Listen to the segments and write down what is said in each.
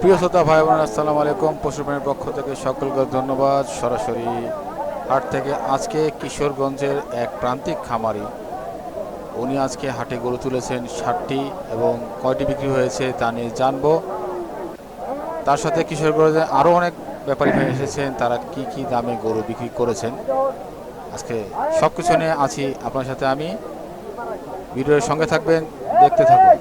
প্রিয় শ্রোতা ভাই বোন আসসালামু আলাইকুম পশুপ্রাণীর পক্ষ থেকে সকলকে ধন্যবাদ সরাসরি হাট থেকে আজকে কিশোরগঞ্জের এক প্রান্তিক খামারি উনি আজকে হাটে গরু তুলেছেন ষাটটি এবং কয়টি বিক্রি হয়েছে তা নিয়ে জানব তার সাথে কিশোরগঞ্জে আরও অনেক ব্যাপারী ভাই এসেছেন তারা কি কি দামে গরু বিক্রি করেছেন আজকে সব কিছু নিয়ে আছি আপনার সাথে আমি ভিডিওর সঙ্গে থাকবেন দেখতে থাকুন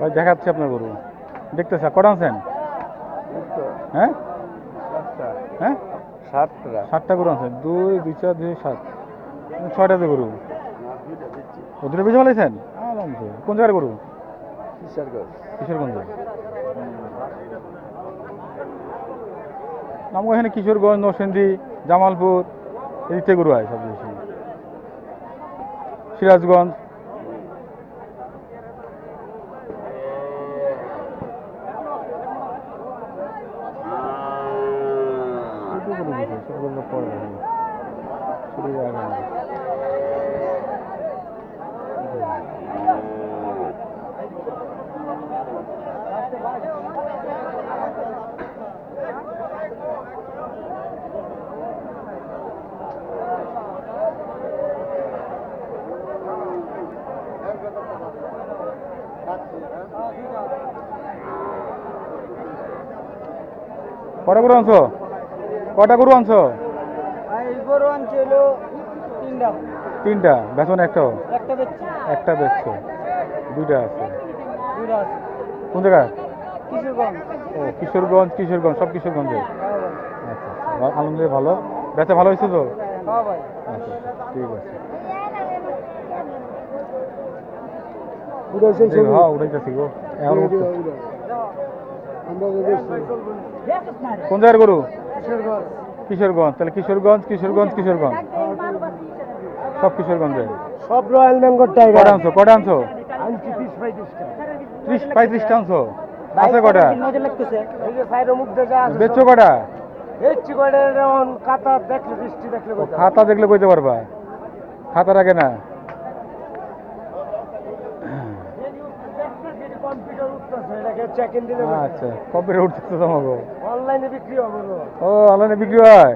ভাই দেখাচ্ছি আপনার গরু। দেখতেছে কটা আনছেন? হ্যাঁ? হ্যাঁ? সাতটা। সাতটা গরু আনছেন। দুই দুই চার দুই সাত। ছয়টাতে গরু। ও দুটো বেশি ভালোছেন আলহামদুলিল্লাহ। কোন জায়গার গরু? কিশোরগঞ্জ। আমাকে এখানে কিশোরগঞ্জ নরসিংদী জামালপুর এই থেকে গরু হয় সব বেশি। সিরাজগঞ্জ। কটা গরু আনছো? কটা গরু আনছো? গরু আনছে হলো তিনটা। তিনটা? বেতন একটাও? একটা বেচছি। একটা বেচছো? দুইটা আছে? দুইটা আছে। কোন জায়গায় কিশোরগঞ্জ। ও কিশোরগঞ্জ কিশোরগঞ্জ সব কিশোরগঞ্জে? আচ্ছা আচ্ছা আলহামদুলিল্লাহ ভালো। বেচা ভালো হয়েছে তো? হ্যাঁ আচ্ছা আচ্ছা, ঠিক আছে। হ্যাঁ গো। এখন। কোন জায়গার গরু? কিশোরগঞ্জ। তাহলে কিশোরগঞ্জ কিশোরগঞ্জ কিশোরগঞ্জ। সব কিশোরগঞ্জে। সব রয়্যাল বেঙ্গল কটা আনছো কটা আনছো? তিরিশ পঁয়ত্রিশটা ত্রিশ পঁয়ত্রিশটা আনছো? আছে কটা? বেচছো কটা? খাতা দেখলে কইতে পারবা। খাতা রাখে না? কম্পিউটার উঠতেছে এটাকে চেক ইন দিলে আচ্ছা কম্পিউটার উঠতেছে তোমাকে অনলাইনে বিক্রি হবে ও অনলাইনে বিক্রি হয়?